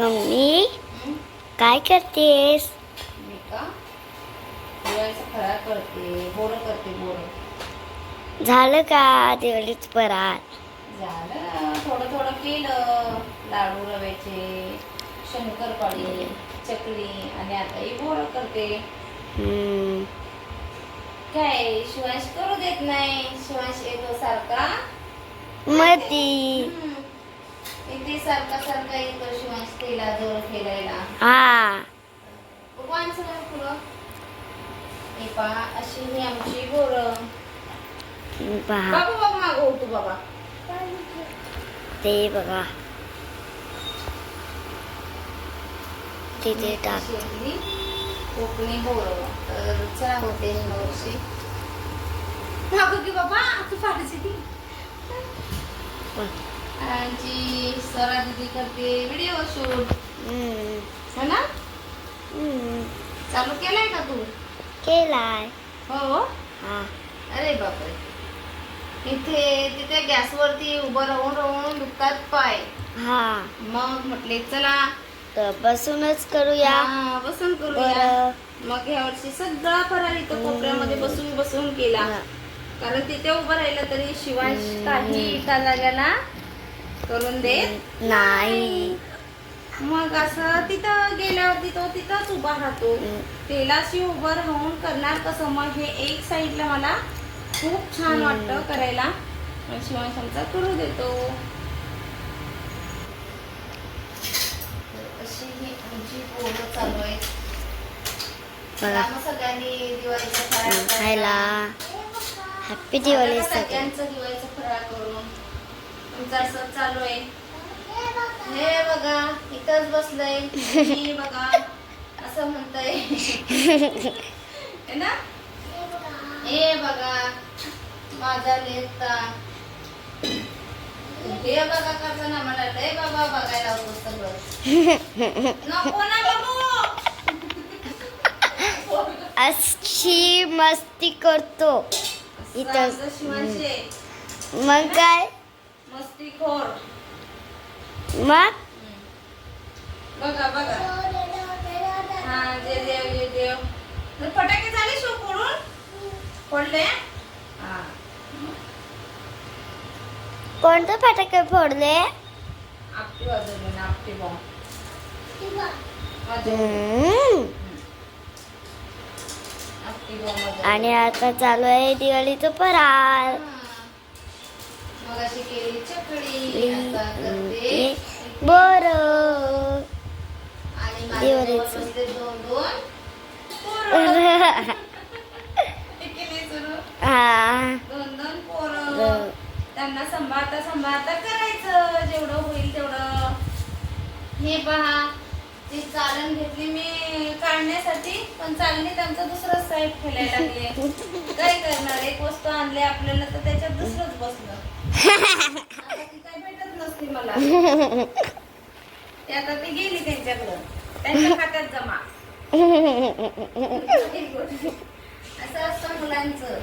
Mummy? काय करतेस? मी का? फराळ करते बोरं करते बोरं. झालं का दिवाळीच परात झालं. थोडं थोडं केलं. लाडू रव्याचे शंकरपाळी चकली आणि आता ही बोरं करते. काय? शिवांश करू देत नाही. शिवांश येतो सारखा. मती. इथे सारखा सारखा येतो शिवांश तिला जोर खेळायला. हा. हे अशी ही आमची पहा. बाबा बाबा मागव तू बाबा. ते बघा. तिथे टाक. अशी आपली कोकणी बोरं तर चला होते वर्षी. मागव की बाबा तू फाटची ती आमची स्वरा दिदी करते व्हिडिओ शूट. हो ना. चालू केलाय का तू? केलाय. हो हा. अरे बापरे. इथे तिथे गॅसवरती उभं राहून राहून दुखतात पाय. हा. मग म्हटले चला. तर बसूनच करूया. हा, बसून करूया. मग ह्या वर्षी सगळा फराळ इथं कोपऱ्यामध्ये बसून बसून केला. कारण तिथे उभं राहिलं तरी हम्म. काही एका जाग्याला करून देत नाही. मग असं तिथं गेल्यावरती तो तिथंच उभा राहतो. तेलाशी उभं राहून करणार कसं? मग हे एक साईडला मला खूप छान. वाटतं करायला. मग शिवांश आमचा करू देतो. अशी ही आमची पोरं चालू आहेत. सगळ्यांनी दिवाळीचा फराळ हॅपी दिवाळी सगळ्यांचं दिवाळीचा फराळ करून. तुमचं असं चालू आहे. हे बघा इथंच बसलंय. मी बघा असं म्हणतंय. ना? हे बघा माझा लेता हे बघा करताना मला लय बाबा बघायला होतं सगळं. नको ना बघू अशी मस्ती करतो. इथं शिवांशे मग काय? मस्ती खोर मग बघा बघा. हा जे देव जे देव. तर फटाके झाले शो फोडून? फोडले? हा. कोणतं फटाके फोडले? आपटी वाजवली ना आपटी बॉम्ब वाजवली. आणि आता चालू आहे दिवाळीचं फराळ. केली आता करते. बर. आणि बसले दोन दोन पोरं. त्यांना सांभाळता सांभाळता करायचं. जेवढं होईल तेवढं. हे पहा. ती चालण घेतली मी काढण्यासाठी पण चालणी त्यांचा दुसरंच साईड खेळायला लागले. काय करणार? एक वस्तू आणली आपल्याला तर त्याच्यात दुसरंच बसलं. आता ती काय भेटत नसती मला ते आता ती गेली त्यांच्याकडं त्यांच्या खात्यात जमा असं असतं मुलांचं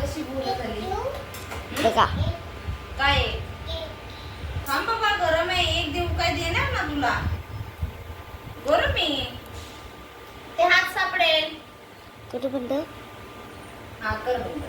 कशी बोलत आली बघा. काय? थांब बाबा गरम आहे. एक देऊ काय देणार ना तुला? गरम आहे. ते हात सापडेल. कुठं बंद? हा कर बंद.